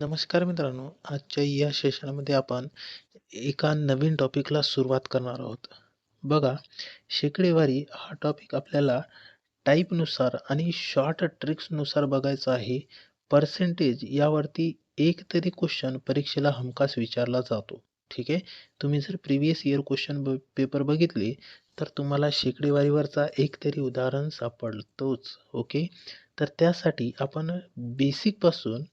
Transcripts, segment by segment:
नमस्कार मित्रांनो, आजच्या या सेशनमध्ये आपण एका नवीन टॉपिकला सुरुवात करणार आहोत. बघा, शेकडेवारी हा टॉपिक आपल्याला टाईपनुसार आणि शॉर्ट ट्रिक्सनुसार बघायचा आहे. पर्सेंटेज यावरती एक तरी क्वेश्चन परीक्षेला हमखास विचारला जातो. ठीक आहे. तुम्ही जर प्रिव्हियस इयर क्वेश्चन ब पेपर बघितले, तर तुम्हाला शेकडेवारीवरचा एक तरी उदाहरण सापडतोच. ओके. तर त्यासाठी आपण बेसिकपासून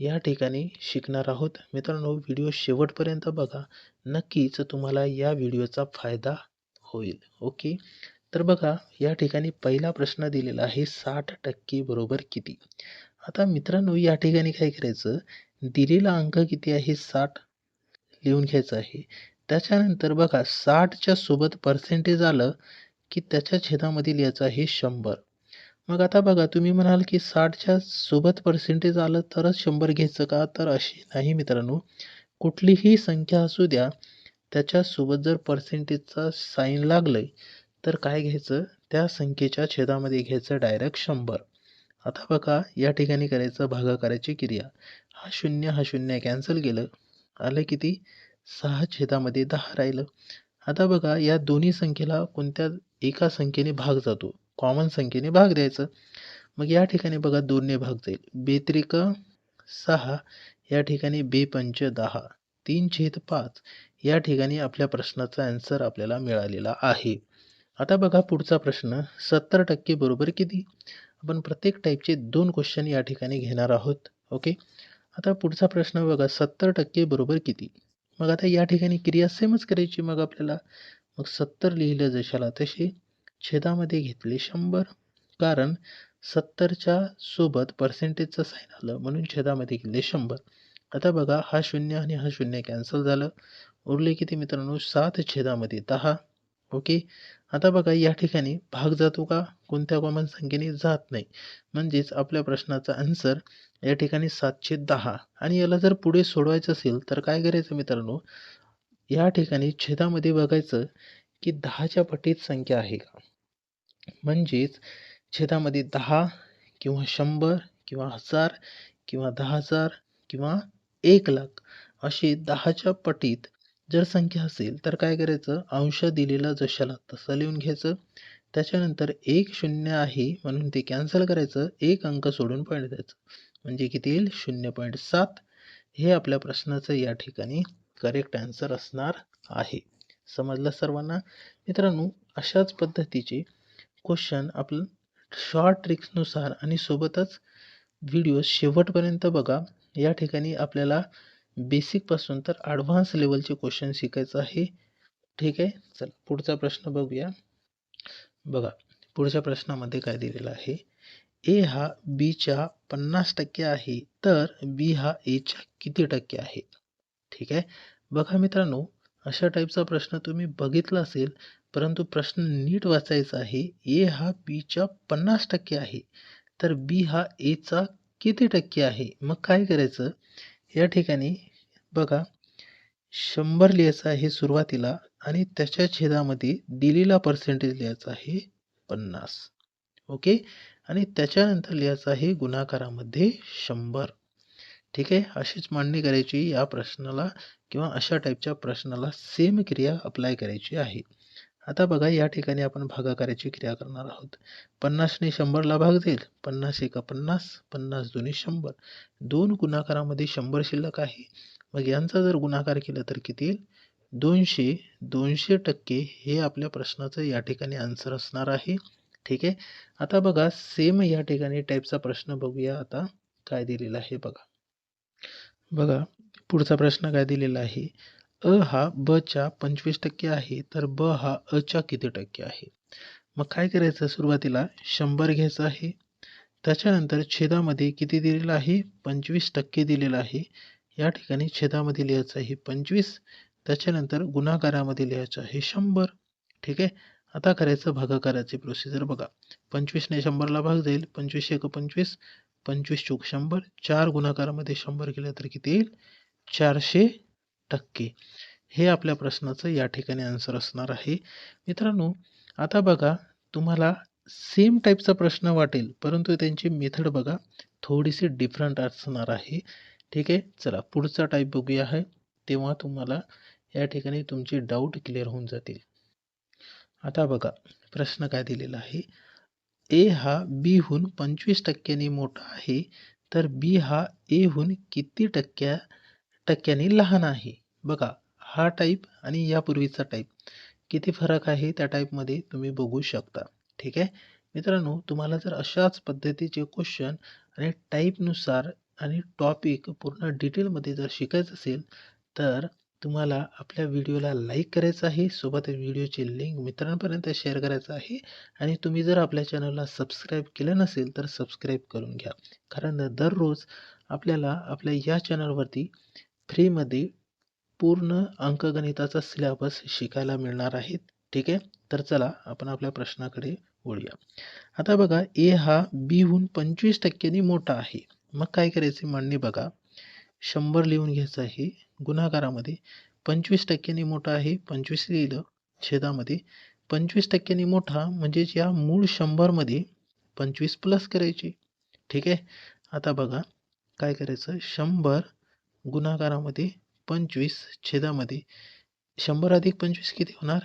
या ठिकाणी शिकणार आहोत. मित्रांनो, व्हिडिओ शेवटपर्यंत बघा. नक्कीच तुम्हाला या व्हिडिओचा फायदा होईल. ओके. तर बघा, या ठिकाणी पहिला प्रश्न दिलेला आहे, साठ टक्के बरोबर किती? आता मित्रांनो, या ठिकाणी काय करायचं, दिलेला अंक किती आहे? साठ लिहून घ्यायचं आहे. त्याच्यानंतर बघा, 60च्या सोबत पर्सेंटेज आलं, की त्याच्या छेदामध्ये लिहायचं आहे शंभर. मग आता बघा, तुम्ही म्हणाल, की 60च्या सोबत पर्सेंटेज आलं तरच शंभर घ्यायचं का? तर अशी नाही मित्रांनो. कुठलीही संख्या असू द्या, त्याच्यासोबत जर पर्सेंटेजचा साईन लागलं तर काय घ्यायचं, त्या संख्येच्या छेदामध्ये घ्यायचं डायरेक्ट शंभर. आता बघा, या ठिकाणी करायचं भागाकाराची क्रिया. हा शून्य हा शून्य कॅन्सल केलं. आलं किती? सहा छेदामध्ये दहा राहिलं. आता बघा, या दोन्ही संख्येला कोणत्या एका संख्येने भाग जातो. कॉमन संख्येने भाग द्यायचं. मग या ठिकाणी बघा दोनने भाग जाईल. बेत्रिक सहा या ठिकाणी बेपंच 10. 3 छेद पाच या ठिकाणी आपल्या प्रश्नाचा आन्सर आपल्याला मिळालेला आहे. आता बघा पुढचा प्रश्न 70 टक्के बरोबर किती? आपण प्रत्येक टाईपचे दोन क्वेश्चन या ठिकाणी घेणार आहोत. ओके. आता पुढचा प्रश्न बघा 70 टक्के बरोबर किती? मग आता या ठिकाणी क्रिया सेमच करायची मग आपल्याला. मग 70 लिहिलं जशाला तसे. छेदामध्ये घेतले शंभर. कारण 70च्या सोबत पर्सेंटेजचं साईन आलं म्हणून छेदामध्ये घेतले शंभर. आता बघा, हा शून्य आणि हा शून्य कॅन्सल झालं. उरले किती मित्रांनो? सात छेदामध्ये दहा ओके. आता बघा, या ठिकाणी भाग जातो का? कोणत्या कॉमन संख्येने? जात नाही. म्हणजेच आपल्या प्रश्नाचा आन्सर या ठिकाणी 710 आणि याला जर पुढे सोडवायचं असेल, तर काय करायचं मित्रांनो, या ठिकाणी छेदामध्ये बघायचं, की 10च्या पटीत संख्या आहे का? म्हणजेच छेदामध्ये दहा किंवा शंभर किंवा हजार किंवा दहा हजार किंवा एक लाख अशी 10च्या पटीत जर संख्या असेल, तर काय करायचं, अंश दिलेला जशाला तसं लिहून घ्यायचं. त्याच्यानंतर एक शून्य आहे म्हणून ते कॅन्सल करायचं. एक अंक सोडून पॉईंट द्यायचं. म्हणजे किती येईल? 0.7 हे आपल्या प्रश्नाचं या ठिकाणी करेक्ट आन्सर असणार आहे. समजलं सर्वांना? मित्रांनो, अशाच पद्धतीचे क्वेश्चन आपण शॉर्ट ट्रिक्सनुसार आणि सोबतच व्हिडिओ शेवटपर्यंत बघा. या ठिकाणी आपल्याला बेसिकपासून तर ॲडव्हान्स लेवलचे क्वेश्चन शिकायचं आहे. ठीक आहे. चला पुढचा प्रश्न बघूया. बघा, पुढच्या प्रश्नामध्ये काय दिलेलं आहे, ए हा बीच्या 50% आहे, तर बी हा एच्या किती टक्के आहे? ठीक आहे. बघा मित्रांनो, अशा टाईपचा प्रश्न तुम्ही बघितला असेल, परंतु प्रश्न नीट वाचायचा आहे. ए हा बीच्या 50% आहे, तर बी हा एचा किती टक्के आहे? मग काय करायचं, या ठिकाणी बघा शंभर लिहायचं आहे सुरुवातीला आणि त्याच्या छेदामध्ये दिलेला पर्सेंटेज लिहायचा आहे 50. ओके. आणि त्याच्यानंतर लिहायचं आहे गुणाकारामध्ये शंभर ठीक आहे. अशीच मांडणी करायची या प्रश्नाला किंवा अशा टाईपच्या प्रश्नाला सेम क्रिया अप्लाय करायची आहे. आता बघा, या ठिकाणी आपण भागाकाराची क्रिया करणार आहोत. 50ने 100ला भाग जाईल. 50 एका 50, 50 दोन्ही शंभर दोन गुणाकारामध्ये शंभर शिल्लक आहे. मग यांचा जर गुणाकार केला तर किती येईल? 200. 200% हे आपल्या प्रश्नाचं या ठिकाणी आन्सर असणार आहे. ठीक आहे. आता बघा, सेम या ठिकाणी टाईपचा प्रश्न बघूया आता काय दिलेला आहे बघा. बघा, पुढचा प्रश्न काय दिलेला आहे, अ हा बच्या 25% आहे, तर ब हा अच्या किती टक्के आहे? मग काय करायचं, सुरुवातीला शंभर घ्यायचं आहे. त्याच्यानंतर छेदामध्ये किती दिलेलं आहे? 25% दिलेलं आहे. या ठिकाणी छेदामध्ये लिहायचं आहे 25. त्याच्यानंतर गुणाकारामध्ये लिहायचं आहे शंभर ठीक आहे. आता करायचं भागाकाराची प्रोसिजर बघा. 25ने 100ला भाग जाईल. पंचवीस एक पंचवीस पंचवीस चोक शंभर चार गुणाकारामध्ये शंभर केलं तर किती येईल? चारशे टक्के हे आपल्या प्रश्नाचं या ठिकाणी आन्सर असणार आहे. मित्रांनो, आता बघा, तुम्हाला सेम टाईपचा प्रश्न वाटेल, परंतु त्यांची मेथड बघा थोडीशी डिफरंट असणार आहे. ठीक आहे चला पुढचा टाईप बघूया आहे तेव्हा तुम्हाला या ठिकाणी तुमचे डाऊट क्लिअर होऊन जातील आता बघा प्रश्न काय दिलेला आहे ए हा बीहून पंचवीस टक्क्यांनी मोठा आहे तर बी हा एहून किती टक्क्या टक्क्यांनी लहान आहे. बघा हा टाईप आणि यापूर्वीचा टाईप किती फरक आहे त्या टाईपमध्ये तुम्ही बघू शकता. ठीक आहे? मित्रांनो तुम्हाला जर अशाच पद्धतीचे क्वेश्चन आणि टाईपनुसार आणि टॉपिक पूर्ण डिटेलमध्ये जर शिकायचं असेल तर तुम्हाला आपल्या व्हिडिओला लाईक करायचं आहे. सोबत व्हिडिओची लिंक मित्रांपर्यंत शेअर करायचं आहे. आणि तुम्ही जर आपल्या चॅनलला सबस्क्राईब केलं नसेल तर सबस्क्राईब करून घ्या. कारण दररोज आपल्याला आपल्या या चॅनलवरती फ्रीमध्ये पूर्ण अंकगणिताचा सिलॅबस शिकायला मिळणार आहे. ठीक आहे? तर चला आपण आपल्या प्रश्नाकडे वळूया. आता बघा ए हा बीहून पंचवीस टक्क्यांनी मोठा आहे. मग काय करायचे म्हणणे बघा. शंभर लिहून घ्यायचं आहे. गुन्हागारामध्ये पंचवीस टक्क्यांनी मोठा आहे. पंचवीस लिहिलं छेदामध्ये पंचवीस टक्क्यांनी मोठा म्हणजेच या मूळ शंभरमध्ये पंचवीस प्लस करायची. ठीक आहे? आता बघा काय करायचं? शंभर गुणाकारामध्ये पंचवीस छेदामध्ये शंभर अधिक पंचवीस किती होणार?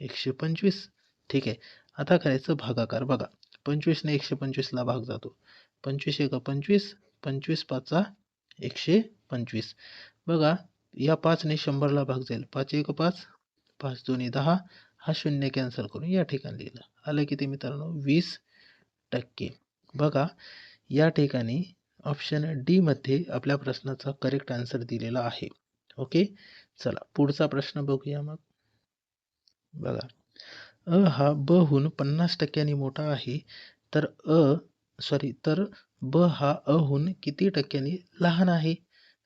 एकशे पंचवीस. ठीक आहे. आता करायचं भागाकार. बघा पंचवीसने एकशे पंचवीसला भाग जातो. पंचवीस एका पंचवीस पंचवीस पाचचा एकशे पंचवीस. बघा या पाचने शंभरला भाग जाईल. पाच एक पाच पाच दोन्ही दहा हा शून्य कॅन्सल करून या ठिकाणी लिहिलं. आलं किती मित्रांनो? वीस टक्के. बघा या ठिकाणी ऑप्शन डीमध्ये आपल्या प्रश्नाचा करेक्ट आन्सर दिलेला आहे. ओके चला पुढचा प्रश्न बघूया मग. बघा. अ हा बहून पन्नास टक्क्यांनी मोठा आहे. तर अ सॉरी तर ब हा अहून किती टक्क्यांनी लहान आहे?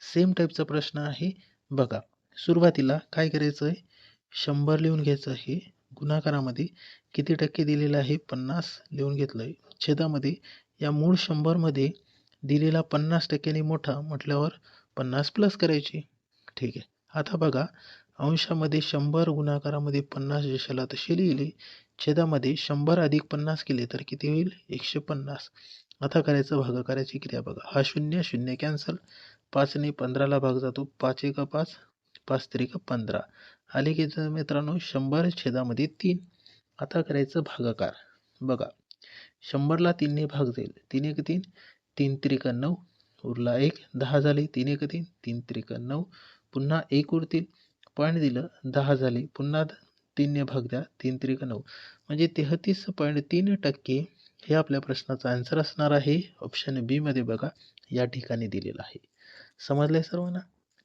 सेम टाईपचा प्रश्न आहे. बघा सुरुवातीला काय करायचं आहे? शंभर लिहून घ्यायचं आहे. गुणाकारामध्ये किती टक्के दिलेलं आहे? पन्नास लिहून घेतलं आहे छेदामध्ये या मूळ शंभरमध्ये दिलेला पन्नास टक्क्यांनी मोठा म्हटल्यावर पन्नास प्लस करायची. ठीक आहे. आता बघा अंशामध्ये शंभर गुणाकारामध्ये पन्नास जशाला तशी लिहिली छेदामध्ये शंभर अधिक पन्नास केले तर किती होईल? एकशे पन्नास. आता करायचं भागाकाराची क्रिया बघा. हा शून्य शून्य कॅन्सल पाचने पंधराला भाग जातो. पाच एका पाच पाच त्रिका पंधरा. आले की जर मित्रांनो शंभर छेदामध्ये तीन. आता करायचं भागाकार. बघा. शंभरला तीनने भाग जाईल. तीन एक तीन. तीन त्रिक नऊ. उरला एक दहा झाले तीन एक तीन. तीन त्रिक नऊ. पुन्हा एक उरतील. पॉईंट दिलं दहा झाले. पुन्हा तीनने भाग द्या तीन त्रिक नऊ. म्हणजे तेहतीस पॉईंट तीन टक्के हे आपल्या प्रश्नाचा आन्सर असणार आहे. ऑप्शन बीमध्ये बघा या ठिकाणी दिलेलं आहे. समजलं आहे सर्वांना?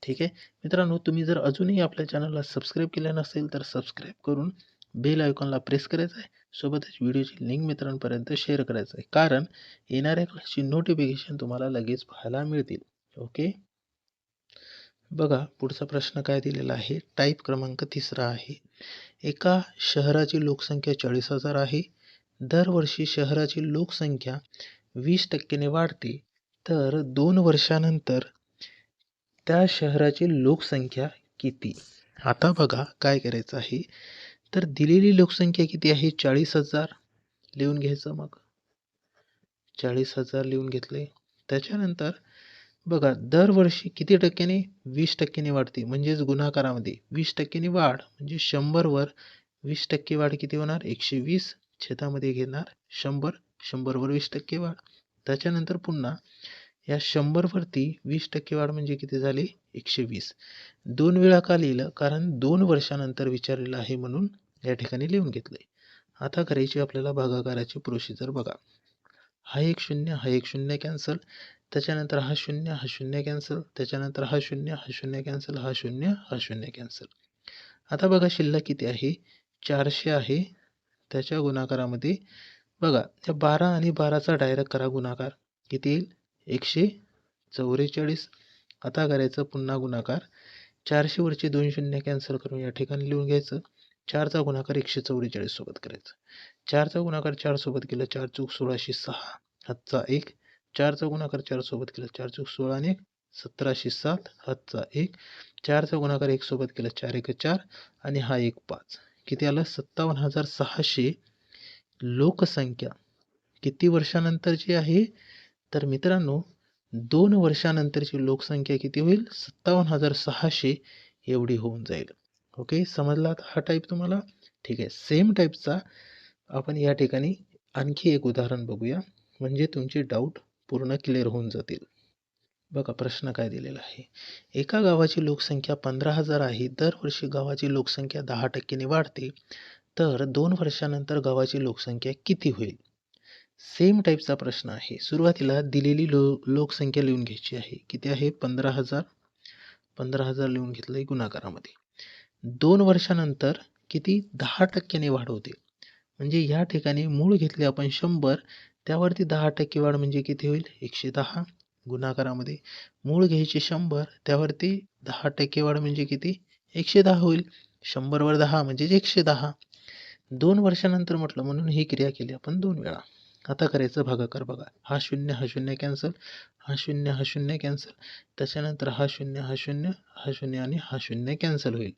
ठीक आहे? मित्रांनो तुम्ही जर अजूनही आपल्या चॅनलला सबस्क्राईब केलं नसेल तर सबस्क्राईब करून बेल आयकॉनला प्रेस करायचं आहे. सोबतच व्हिडिओची लिंक मित्रांपर्यंत शेअर करायचं आहे कारण येणाऱ्या क्लासची नोटिफिकेशन तुम्हाला लगेच पाहायला मिळतील. ओके बघा पुढचा प्रश्न काय दिलेला आहे? टाईप क्रमांक तिसरा आहे. एका शहराची लोकसंख्या चाळीस हजार आहे. दरवर्षी शहराची लोकसंख्या वीस टक्क्याने वाढते. तर दोन वर्षानंतर त्या शहराची लोकसंख्या किती? आता बघा काय करायचं आहे? तर दिलेली लोकसंख्या किती आहे? चाळीस हजार लिहून घ्यायचं मग. चाळीस हजार लिहून घेतले. त्याच्यानंतर बघा दरवर्षी किती टक्क्याने? वीस टक्क्याने वाढते. म्हणजेच गुन्हाकारामध्ये वीस टक्क्याने वाढ म्हणजे शंभरवर वीस टक्के वाढ किती होणार? एकशे वीस छेदामध्ये घेणार शंभर शंभरवर वीस टक्के वाढ. त्याच्यानंतर पुन्हा या शंभरवरती वीस टक्के वाढ म्हणजे किती झाली? एकशे वीस. दोन वेळा का लिहिलं? कारण दोन वर्षानंतर विचारलेलं आहे म्हणून या ठिकाणी लिहून घेतलं आहे आता करायची आपल्याला भागाकाराची प्रोसिजर बघा. हा एक शून्य हा एक शून्य कॅन्सल त्याच्यानंतर हा शून्य हा शून्य कॅन्सल त्याच्यानंतर हा शून्य हा शून्य कॅन्सल हा शून्य हा शून्य कॅन्सल आता बघा शिल्लक किती आहे? चारशे आहे. त्याच्या गुणाकारामध्ये बघा त्या बारा आणि बाराचा डायरेक्ट करा गुणाकार. किती येईल? एकशे चौवेचाळीस. आता करायचं पुन्हा गुणाकार. चारशेवरचे दोन शून्य कॅन्सल करून या ठिकाणी लिहून घ्यायचं. चारचा गुणाकार एकशे चौवेचाळीस सोबत करायचं. चारचा गुणाकार चार सोबत केलं चार चूक सोळाशे सहा. हातचा एक. चारचा गुणाकार चार सोबत केलं चार चूक सोळा आणि एक. सतराशे सात. हातचा एक. चारचा गुणाकार एक सोबत केलं चार एक चार आणि हा एक पाच. किती आलं? सत्तावन्न हजार सहाशे लोकसंख्या. किती वर्षानंतरची आहे? तर मित्रांनो दोन वर्षानंतरची लोकसंख्या किती होईल? सत्तावन्न हजार सहाशे एवढी होऊन जाईल. ओके समजला हा टाईप तुम्हाला? ठीक आहे सेम टाईपचा आपण या ठिकाणी आणखी एक उदाहरण बघूया. म्हणजे तुमचे डाऊट पूर्ण क्लिअर होऊन जातील. बघा प्रश्न काय दिलेला आहे. एका गावाची लोकसंख्या पंधरा हजार आहे दरवर्षी गावाची लोकसंख्या दहा टक्क्याने वाढते तर दोन वर्षानंतर गावाची लोकसंख्या किती होईल? सेम टाईपचा प्रश्न आहे. सुरुवातीला दिलेली लो लोकसंख्या लिहून घ्यायची आहे. किती आहे? पंधरा हजार. पंधरा हजार लिहून घेतलं आहे गुणाकारामध्ये. दोन वर्षानंतर किती दहा टक्क्याने वाढ होते. म्हणजे या ठिकाणी मूळ घेतले आपण शंभर त्यावरती दहा टक्के वाढ म्हणजे किती होईल? एकशे दहा. गुणाकारामध्ये मूळ घ्यायचे शंभर त्यावरती दहा टक्के वाढ म्हणजे किती? एकशे दहा होईल. शंभरवर दहा म्हणजेच एकशे दहा. दोन वर्षानंतर म्हटलं म्हणून ही क्रिया केली आपण दोन वेळा. आता करायचं भागाकार बघा. हा शून्य हा शून्य कॅन्सल हा शून्य हा शून्य कॅन्सल. त्याच्यानंतर हा शून्य हा शून्य हा शून्य आणि हा शून्य कॅन्सल होईल.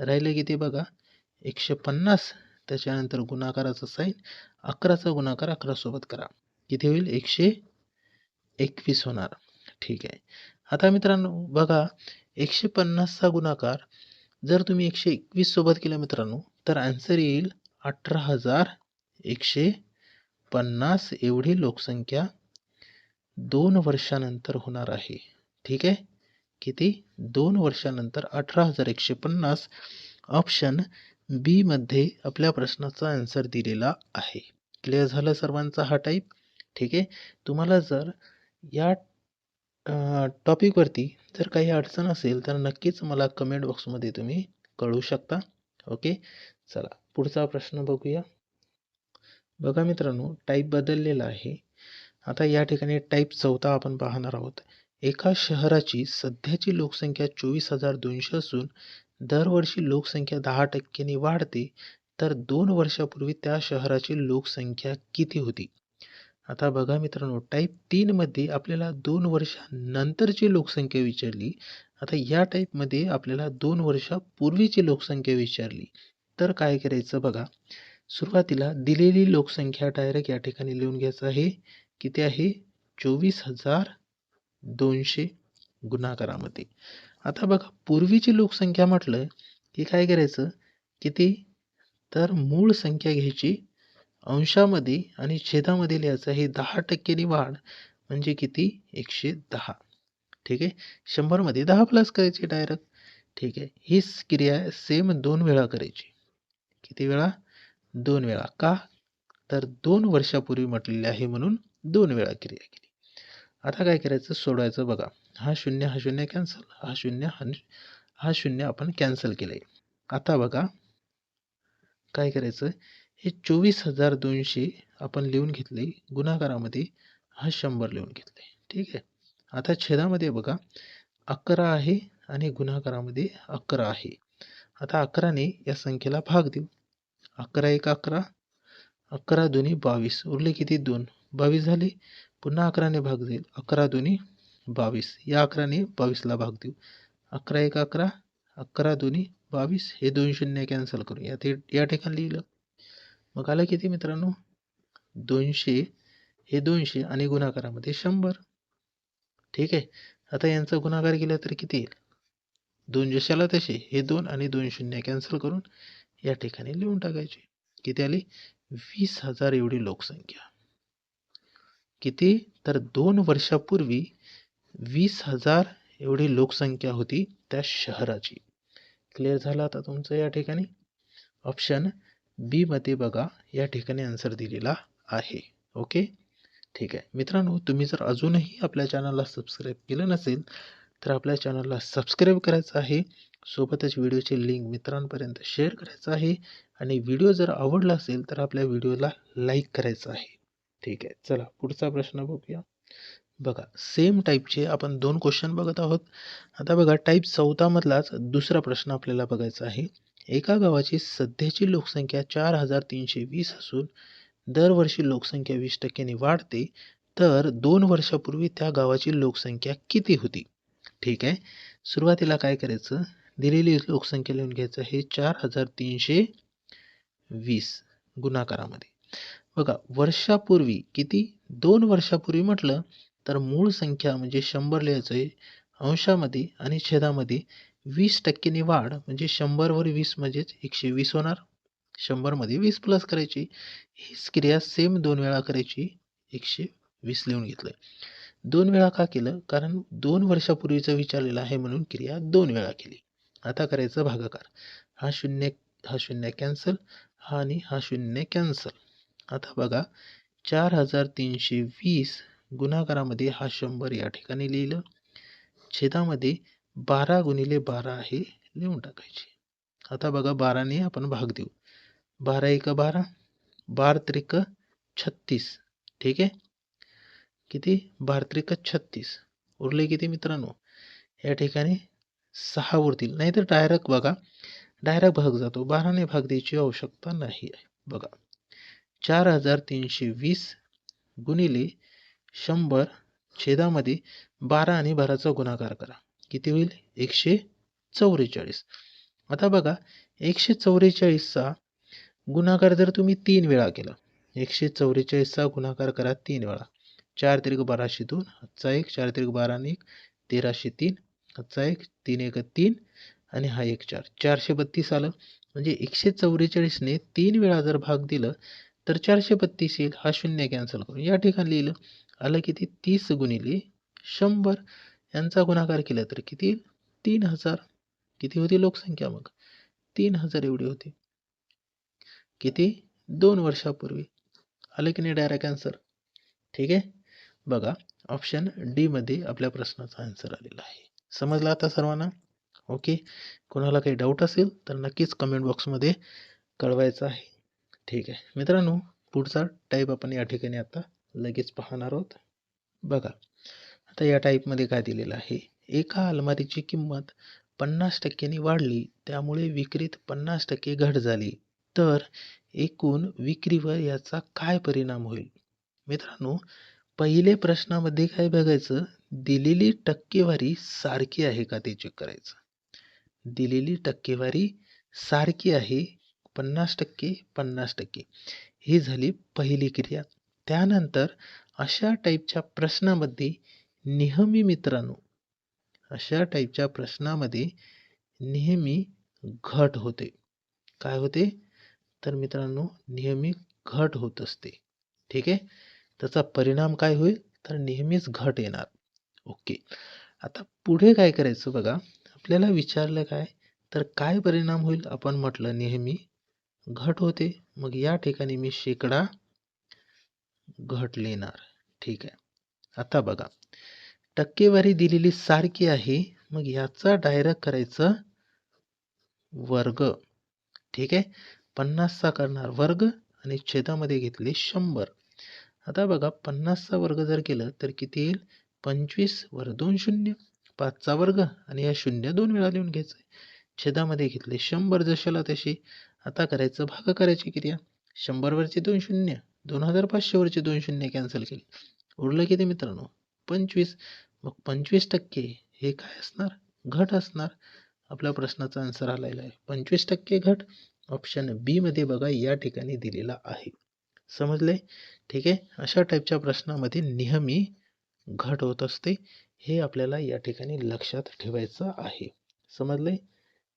राहिले किती बघा एकशे पन्नास त्याच्यानंतर गुणाकाराचा साईन अकराचा गुणाकार अकरासोबत करा. किती होईल? एकशे एकवीस होणार. ठीक आहे. आता मित्रांनो बघा एकशे पन्नासचा गुणाकार जर तुम्ही एकशे एकवीस सोबत केला मित्रांनो तर आन्सर येईल अठरा हजार एकशे पन्नास एवढी लोकसंख्या दोन वर्षानंतर होणार आहे. ठीक आहे? किती दोन वर्षानंतर अठरा हजार एकशे पन्नास ऑप्शन बी मध्ये आपल्या प्रश्नाचा आन्सर दिलेला आहे. क्लिअर झालं सर्वांचा हा टाईप ठीक आहे. तुम्हाला जर या टॉपिकवरती जर काही अडचण असेल तर नक्कीच मला कमेंट बॉक्समध्ये तुम्ही कळू शकता. ओके चला पुढचा प्रश्न बघूया. बघा मित्रांनो टाईप बदललेला आहे. आता या ठिकाणी टाईप चौथा आपण पाहणार आहोत. एका शहराची सध्याची लोकसंख्या चोवीस हजार दोनशे असून दरवर्षी लोकसंख्या दहा टक्क्यांनी वाढते तर दोन वर्षापूर्वी त्या शहराची लोकसंख्या किती होती? आता बघा मित्रांनो टाईप तीनमध्ये आपल्याला दोन वर्षानंतरची लोकसंख्या विचारली. आता या टाईपमध्ये आपल्याला दोन वर्षापूर्वीची लोकसंख्या विचारली. तर काय करायचं बघा? सुरुवातीला दिलेली लोकसंख्या डायरेक्ट या ठिकाणी लिहून घ्यायचं आहे. किती आहे? चोवीस हजार दोनशे गुणाकारामध्ये. आता बघा पूर्वीची लोकसंख्या म्हटलं की काय करायचं? किती तर मूळ संख्या घ्यायची अंशामध्ये आणि छेदामध्ये लिहायचं. हे दहा टक्क्यांनी वाढ म्हणजे किती? एकशे दहा. ठीक आहे? शंभरमध्ये दहा प्लस करायची डायरेक्ट ठीक आहे? हीच क्रिया सेम दोन वेळा करायची. किती वेळा? दोन वेळा. का? तर दोन वर्षापूर्वी म्हटलेली आहे म्हणून दोन वेळा क्रिया केली. आता काय करायचं? सोडवायचं बघा. हा शून्य हा शून्य कॅन्सल हा शून्य हा हा शून्य आपण कॅन्सल केलं आहे आता बघा काय करायचं? हे चोवीस हजार दोनशे आपण लिहून घेतले गुणाकारामध्ये हा शंभर लिहून घेतले. ठीक आहे? आता छेदामध्ये बघा अकरा आहे आणि गुणाकारामध्ये अकरा आहे. आता अकराने या संख्येला भाग देऊ. अकरा एक अकरा अकरा दोन्ही बावीस. उरले किती? दोन. बावीस झाले. पुन्हा अकराने भाग देईल. अकरा दोन्ही बावीस. या अकराने बावीसला भाग देऊ. अकरा एक अकरा अकरा दोन्ही बावीस हे दोन शून्य कॅन्सल करू. या ते या ठिकाणी लिहिलं. मग आलं किती मित्रांनो? दोनशे. हे दोनशे आणि गुणाकारामध्ये शंभर. ठीक आहे? आता यांचा गुणाकार केला तर किती येईल? दोन जशाला तसे. हे दोन आणि दोन शून्य कॅन्सल करून या ठिकाणी लिहून टाकायचे. किती आली? वीस हजार एवढी लोकसंख्या. किती? तर दोन वर्षापूर्वी वीस हजार एवढी लोकसंख्या होती त्या शहराची. क्लिअर झालं आता तुमचं या ठिकाणी? ऑप्शन बीमध्ये बघा या ठिकाणी आन्सर दिलेला आहे. ओके ठीक आहे. मित्रांनो तुम्ही जर अजूनही आपल्या चॅनलला सबस्क्राईब केलं नसेल तर आपल्या चॅनलला सबस्क्राईब करायचं आहे. सोबतच व्हिडिओची लिंक मित्रांपर्यंत शेअर करायचं आहे. आणि व्हिडिओ जर आवडला असेल तर आपल्या व्हिडिओला लाईक करायचं आहे. ठीक आहे. चला पुढचा प्रश्न बघूया. बघा सेम टाईपचे आपण दोन क्वेश्चन बघत आहोत. आता बघा टाईप चौथामधलाच दुसरा प्रश्न आपल्याला बघायचा आहे. एका गावाची सध्याची लोकसंख्या चार हजार तीनशे वीस असून दरवर्षी लोकसंख्या वीस टक्क्यांनी वाढते तर दोन वर्षापूर्वी त्या गावाची लोकसंख्या किती होती? ठीक आहे. सुरुवातीला काय करायचं? दिलेली लोकसंख्या लिहून घ्यायचं हे चार हजार तीनशे वीस गुणाकारामध्ये. बघा वर्षापूर्वी किती? दोन वर्षापूर्वी म्हटलं तर मूळ संख्या म्हणजे शंभर लिहायचं आहे अंशामध्ये आणि छेदामध्ये वीस टक्क्यांनी वाढ म्हणजे शंभरवर वीस म्हणजेच एकशे वीस होणार. शंभरमध्ये वीस प्लस करायची. हीच क्रिया सेम दोन वेळा करायची एकशे वीस लिहून घेतलं दोन वेळा का केलं? कारण दोन वर्षापूर्वीचं विचारलेलं आहे म्हणून क्रिया दोन वेळा केली. आता करायचं भागाकार. हा शून्य हा शून्य कॅन्सल हा आणि हा शून्य कॅन्सल आता बघा चार हजार तीनशे वीस गुणाकारामध्ये हा शंभर या ठिकाणी लिहिलं. छेदामध्ये बारा गुणिले बारा आहे लिहून टाकायचे. आता बघा बाराने आपण भाग देऊ. बारा एक बारा बार त्रिक छत्तीस. ठीक आहे? किती? बार त्रिक छत्तीस. उरले किती मित्रांनो? या ठिकाणी सहा उरतील. नाहीतर डायरेक्ट बघा डायरेक्ट भाग जातो. बाराने भाग द्यायची आवश्यकता नाही आहे. बघा. चार हजार तीनशे वीस गुणिले शंभर छेदामध्ये बारा आणि बाराचा गुणाकार करा. किती होईल? एकशे चौवेचाळीस आता बघा एकशे चौवेचाळीसचा गुणाकार जर तुम्ही तीन वेळा केला एकशे चौवेचाळीसचा गुणाकार करा तीन वेळा. चार तारीख बाराशे दोन हातचा एक चार तारीख बारा आणि एक तेराशे तीन हातचा एक तीन एक तीन आणि हा एक चार. चारशे बत्तीस आलं. म्हणजे एकशे चौवेचाळीसने तीन वेळा जर भाग दिलं तर चारशे बत्तीस येईल हा शून्य कॅन्सल करू. या ठिकाणी लिहिलं आलं किती? तीस गुणिले शंभर. यांचा गुणाकार केला तर किती येईल? तीन हजार. किती होती लोकसंख्या मग? तीन हजार एवढी होती. किती? दोन वर्षापूर्वी. आलं की नाही डायरेक्ट आन्सर ठीक आहे? बघा ऑप्शन डीमध्ये आपल्या प्रश्नाचा आन्सर आलेला आहे. समजला आता सर्वांना? ओके कोणाला काही डाऊट असेल तर नक्कीच कमेंट बॉक्समध्ये कळवायचं आहे. ठीक आहे. मित्रांनो पुढचा टाईप आपण या ठिकाणी आता लगेच पाहणार आहोत. बघा आता या टाईपमध्ये काय दिलेलं आहे? एका अलमारीची किंमत पन्नास टक्क्यांनी वाढली त्यामुळे विक्रीत पन्नास टक्के घट झाली. तर एकूण विक्रीवर याचा काय परिणाम होईल? मित्रांनो पहिले प्रश्नामध्ये काय बघायचं? दिलेली टक्केवारी सारखी आहे का ते चेक करायचं? दिलेली टक्केवारी सारखी आहे पन्नास टक्के पन्नास टक्के. ही झाली पहिली क्रिया. त्यानंतर अशा टाईपच्या प्रश्नामध्ये नेहमी मित्रांनो अशा टाईपच्या प्रश्नामध्ये नेहमी घट होते. काय होते? तर मित्रांनो नेहमी घट होत असते. ठीक आहे? त्याचा परिणाम काय होईल? तर नेहमीच घट येणार. ओके. आता पुढे काय करायचं बघा? आपल्याला विचारलं काय? तर काय परिणाम होईल? आपण म्हटलं नेहमी घट होते. मग या ठिकाणी मी शेकडा घट लिहिणार. ठीक आहे. आता बघा. टक्केवारी दिलेली सारखी आहे. मग याचा डायरेक्ट करायचं वर्ग. ठीक आहे? पन्नासचा करणार वर्ग आणि छेदामध्ये घेतले शंभर. आता बघा पन्नासचा वर्ग जर केलं तर किती येईल? पंचवीस वर दोन शून्य. पाचचा वर्ग आणि या शून्य दोन वेळा लिहून घ्यायचं छेदामध्ये घेतले शंभर जशाला तशी. आता करायचं भाग करायची क्रिया शंभरवरचे दोन शून्य दोन हजार पाचशेवरचे दोन शून्य कॅन्सल केले. उरलं किती मित्रांनो? पंचवीस. मग पंचवीस टक्के हे काय असणार? घट असणार? आपल्या प्रश्नाचा आन्सर आलेला आहे. पंचवीस टक्के घट ऑप्शन बीमध्ये बघा या ठिकाणी दिलेला आहे. समजले? ठीक आहे? अशा टाईपच्या प्रश्नामध्ये नेहमी घट होत असते. हे आपल्याला या ठिकाणी लक्षात ठेवायचं आहे. समजले?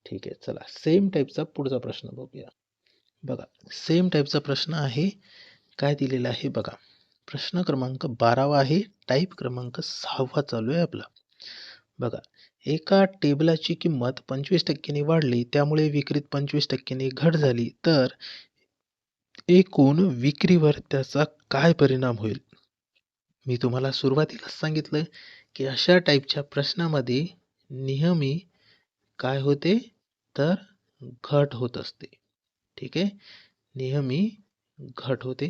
ठीक आहे. चला सेम टाईपचा पुढचा प्रश्न बघूया. बघा सेम टाईपचा प्रश्न आहे. काय दिलेला आहे बघा. प्रश्न क्रमांक बारावा आहे. टाईप क्रमांक सहावा चालू आहे आपला. बघा एका टेबलाची किंमत पंचवीस टक्क्यांनी वाढली त्यामुळे विक्रीत पंचवीस टक्क्यांनी घट झाली. तर एकूण विक्रीवर त्याचा काय परिणाम होईल? मी तुम्हाला सुरुवातीलाच सांगितलं की अशा टाईपच्या प्रश्नामध्ये नेहमी काय होते? तर घट होत असते. ठीक आहे? नेहमी घट होते.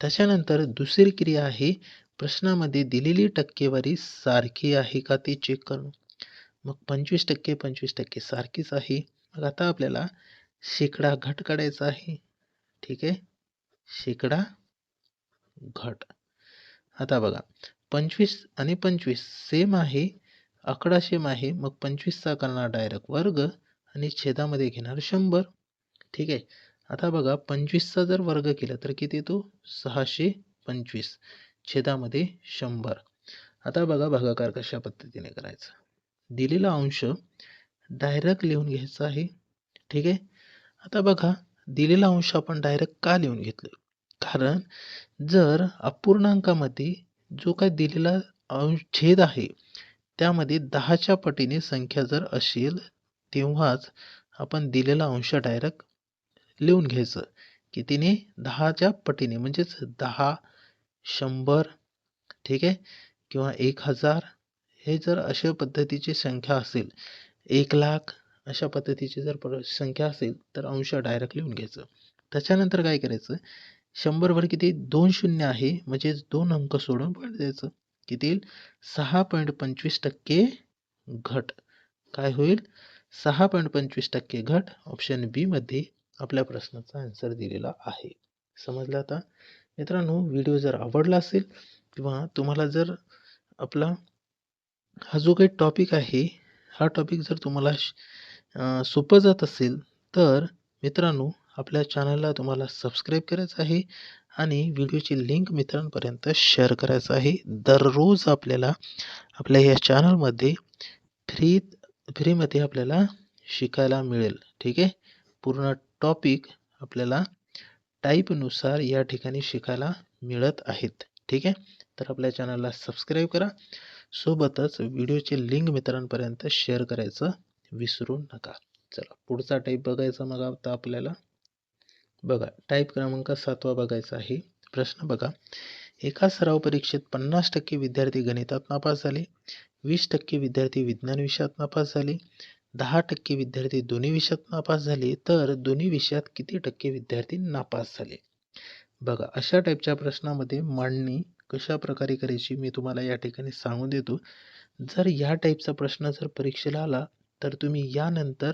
त्याच्यानंतर दुसरी क्रिया आहे प्रश्नामध्ये दिलेली टक्केवारी सारखी आहे का ते चेक करणं. मग पंचवीस टक्के पंचवीस टक्के सारखीच आहे. मग आता आपल्याला शेकडा घट काढायचा आहे. ठीक आहे? शेकडा घट. आता बघा पंचवीस आणि पंचवीस सेम आहे. आकडा सेम आहे. मग पंचवीसचा करणार डायरेक्ट वर्ग आणि छेदामध्ये घेणार शंभर. ठीक आहे? आता बघा पंचवीसचा जर वर्ग केला तर किती येतो? सहाशे पंचवीस. छेदामध्ये शंभर. आता बघा भागाकार कशा पद्धतीने करायचा? दिलेला अंश डायरेक्ट लिहून घ्यायचा आहे. ठीक आहे? आता बघा दिलेला अंश आपण डायरेक्ट का लिहून घेतलं? कारण जर अपूर्णांकामध्ये जो काय दिलेला अंश छेद आहे त्यामध्ये दहाच्या पटीने संख्या जर असेल तेव्हाच आपण दिलेला अंश डायरेक्ट लिहून घ्यायचं. कितीने? दहाच्या पटीने. म्हणजेच दहा शंभर ठीक आहे? किंवा एक हजार. हे जर अशा पद्धतीची संख्या असेल एक लाख अशा पद्धतीची जर पर संख्या असेल तर अंश डायरेक्ट लिहून घ्यायचं. त्याच्यानंतर काय करायचं? शंभरवर किती? दोन शून्य आहे. म्हणजेच दोन अंक सोडून पॉईंट द्यायचं किती सहा पॉईंट पंचवीस टक्के घट. काय होईल? सहा पॉईंट पंचवीस टक्के घट ऑप्शन बीमध्ये आपल्या प्रश्नाचा आन्सर दिलेला आहे. समजलं आता? मित्रांनो व्हिडिओ जर आवडला असेल किंवा तुम्हाला जर आपला हा जो काही टॉपिक आहे हा टॉपिक जर तुम्हाला सोपं जात असेल तर मित्रांनो आपल्या चॅनलला तुम्हाला सबस्क्राईब करायचं आहे. आणि व्हिडिओची लिंक मित्रांपर्यंत शेअर करायचं आहे. दररोज आपल्याला आपल्या या चॅनलमध्ये फ्री फ्रीमध्ये आपल्याला शिकायला मिळेल. ठीक आहे? पूर्ण टॉपिक आपल्याला टाईपनुसार या ठिकाणी शिकायला मिळत आहेत. ठीक आहे? तर आपल्या चॅनलला सबस्क्राईब करा. सोबतच व्हिडिओची लिंक मित्रांपर्यंत शेअर करायचं विसरू नका. चला पुढचा टाईप बघायचा मग आता आपल्याला. बघा टाईप क्रमांक सातवा बघायचा आहे. प्रश्न बघा. एका सराव परीक्षेत पन्नास टक्के विद्यार्थी गणितात नापास झाले वीस टक्के विद्यार्थी विज्ञान विषयात नापास झाले दहा टक्के विद्यार्थी दोन्ही विषयात नापास झाले तर दोन्ही विषयात किती टक्के विद्यार्थी नापास झाले? बघा अशा टाईपच्या प्रश्नामध्ये मांडणी कशा प्रकारे करायची मी तुम्हाला या ठिकाणी सांगून देतो. जर या टाईपचा प्रश्न जर परीक्षेला आला तर तुम्ही यानंतर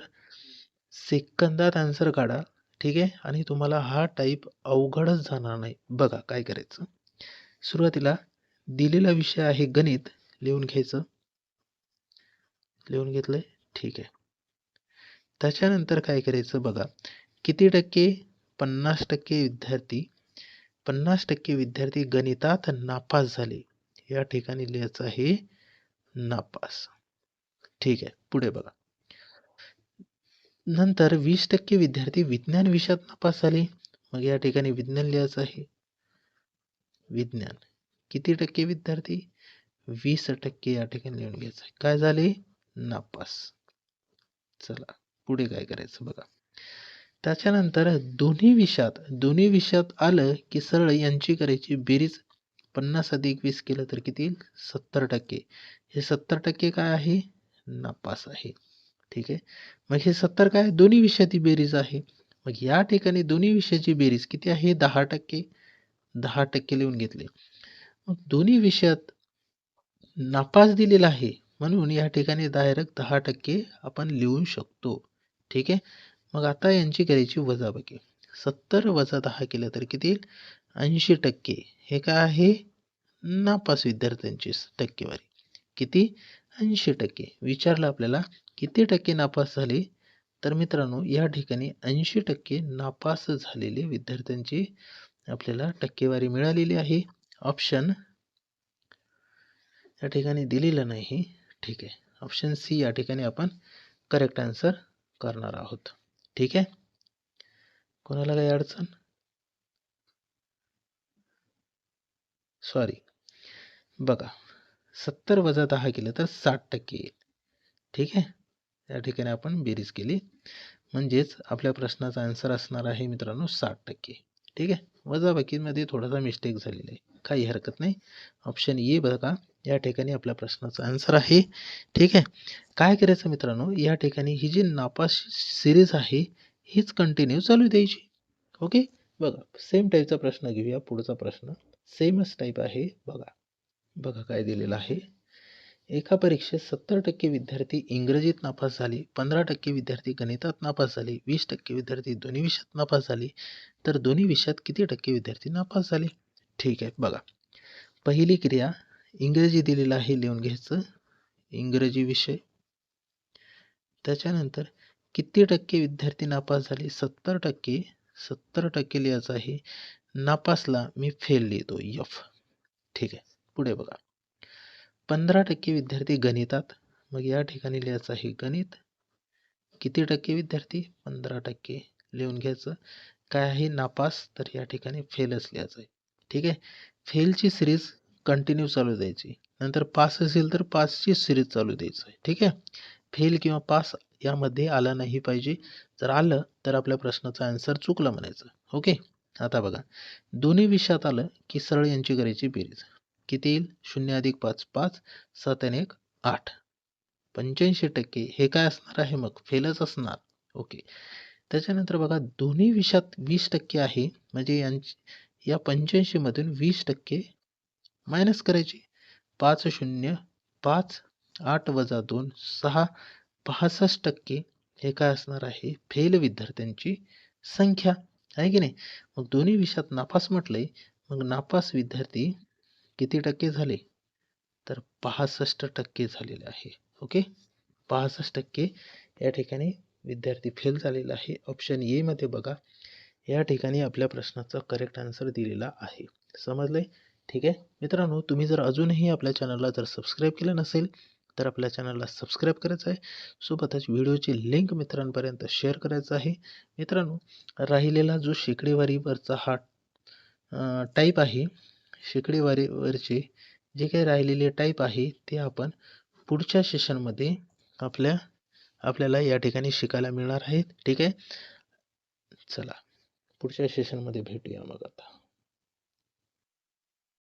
सेकंदात आन्सर काढा. ठीक आहे? आणि तुम्हाला हा टाईप अवघडच जाणार नाही. बघा काय करायचं. सुरुवातीला दिलेला विषय आहे गणित. लिहून घ्यायचं. लिहून घेतलंय? ठीक आहे. त्याच्यानंतर काय करायचं बघा. किती टक्के? पन्नास टक्के विद्यार्थी पन्नास टक्के विद्यार्थी गणितात नापास झाले. या ठिकाणी लिहायचं आहे नापास. ठीक आहे. पुढे बघा. नंतर वीस टक्के विद्यार्थी विज्ञान विषयात नापास झाले. मग या ठिकाणी विज्ञान लिहायचं आहे. विज्ञान. किती टक्के विद्यार्थी? वीस टक्के या ठिकाणी लिहून घ्यायचं आहे. काय झाले? नापास. चला पुढे काय करायचं बघा. त्याच्यानंतर दोन्ही विषयात दोन्ही विषयात आलं की सरळ यांची करायची बेरीज पन्नास अधिक वीस केलं तर किती सत्तर टक्के. हे सत्तर टक्के काय आहे? नापास आहे. ठीक आहे? मग हे सत्तर काय? दोन्ही विषयाची बेरीज आहे. मग या ठिकाणी दोन्ही विषयाची बेरीज किती आहे? दहा टक्के. दहा टक्के लिहून घेतले. मग दोन्ही विषयात नापास दिलेला आहे. म्हणून या ठिकाणी डायरेक्ट दहा टक्के आपण लिहू शकतो. ठीक आहे? मग आता यांची करायची वजाबाकी. सत्तर वजा दहा केलं तर किती ऐंशी टक्के. हे काय आहे? नापास विद्यार्थ्यांची टक्केवारी. किती? ऐंशी टक्के. विचारलं आपल्याला किती टक्के नापास झाले? तर मित्रांनो या ठिकाणी ऐंशी टक्के नापास झालेले विद्यार्थ्यांची आपल्याला टक्केवारी मिळालेली आहे. ऑप्शन या ठिकाणी दिलेलं नाही. ठीक आहे. ऑप्शन सी या ठिकाणी आपण करेक्ट आन्सर करणार आहोत. ठीक आहे? कोणाला काही अडचण? सॉरी बघा सत्तर वजा दहा केलं तर साठ टक्के येईल. ठीक आहे? या ठिकाणी आपण बेरीज केली. म्हणजेच आपल्या प्रश्नाचा आन्सर असणार आहे मित्रांनो साठ टक्के. ठीक आहे? वजाबाकीमध्ये थोडासा मिस्टेक झालेला आहे. काही हरकत नाही. ऑप्शन ए बघा. या ठिकाणी आपल्या प्रश्नाचा आन्सर आहे. ठीक आहे? काय करायचं मित्रांनो? या ठिकाणी ही जी नापास सिरीज आहे हीच कंटिन्यू चालू द्यायची. ओके बघा. सेम टाईपचा प्रश्न घेऊया. पुढचा प्रश्न. सेमच टाईप आहे. बघा. बघा काय दिलेलं आहे. एका परीक्षेत सत्तर टक्के विद्यार्थी इंग्रजीत नापास झाले पंधरा टक्के विद्यार्थी गणितात नापास झाले वीस टक्के विद्यार्थी दोन्ही विषयात नापास झाले. तर दोन्ही विषयात किती टक्के विद्यार्थी नापास झाले? ठीक आहे बघा. पहिली क्रिया इंग्रजी दिलेलं आहे लिहून घ्यायचं. इंग्रजी विषय. त्याच्यानंतर किती टक्के विद्यार्थी नापास झाले? सत्तर टक्के. सत्तर टक्के लिहायचं आहे. नापासला मी फेल लिहितो. यफ ठीक आहे. पुढे बघा. पंधरा टक्के विद्यार्थी गणितात. मग या ठिकाणी लिहायचं आहे गणित. किती टक्के विद्यार्थी? पंधरा टक्के. लिहून घ्यायचं. काय आहे? नापास. तर या ठिकाणी फेलच लिहायचं आहे ठीक आहे? फेलची सिरीज कंटिन्यू चालू द्यायची. नंतर पास असेल तर पासची सिरीज चालू द्यायचं आहे ठीक आहे? फेल किंवा पास यामध्ये आलं नाही पाहिजे. जर आलं तर आपल्या प्रश्नाचा आन्सर चुकलं म्हणायचं. ओके? आता बघा. दोन्ही विषयात आलं की सरळ यांची करायची बेरीज. किती येईल? शून्य अधिक पाच पाच सात आणि एक आठ. पंच्याऐंशी टक्के. हे काय असणार आहे मग? फेलच असणार. ओके. त्याच्यानंतर बघा दोन्ही विषयात वीस टक्के आहे. म्हणजे यांची या पंच्याऐंशीमधून वीस टक्के मायनस करायची. पाच शून्य पाच आठ वजा दोन सहा पासष्ट टक्के. हे काय असणार आहे? फेल विद्यार्थ्यांची संख्या. आहे की नाही? मग दोन्ही विषयात नापास म्हटलंय. मग नापास विद्यार्थी किती टक्के झाले? तर पासष्ट टक्के झालेले आहे. ओके? पासष्ट टक्के या ठिकाणी विद्यार्थी फेल झालेला आहे. ऑप्शन एमध्ये बघा. या ठिकाणी आपल्या प्रश्नाचा करेक्ट आन्सर दिलेला आहे. समजले ठीक आहे? मित्रांनो तुम्ही जर अजूनही आपल्या चॅनलला जर सबस्क्राईब केलं नसेल तर आपल्या चॅनलला सबस्क्राईब करायचं आहे. सोबतच व्हिडिओची लिंक मित्रांपर्यंत शेअर करायचं आहे. मित्रांनो राहिलेला जो शेकडेवारीवरचा हा टाईप आहे शेकडेवारीवरचे जे काही राहिलेले टाईप आहे ते आपण पुढच्या सेशनमध्ये आपल्या आपल्याला या ठिकाणी शिकायला मिळणार आहेत. ठीक आहे? चला. पुढच्या सेशनमध्ये भेटूया मग आता.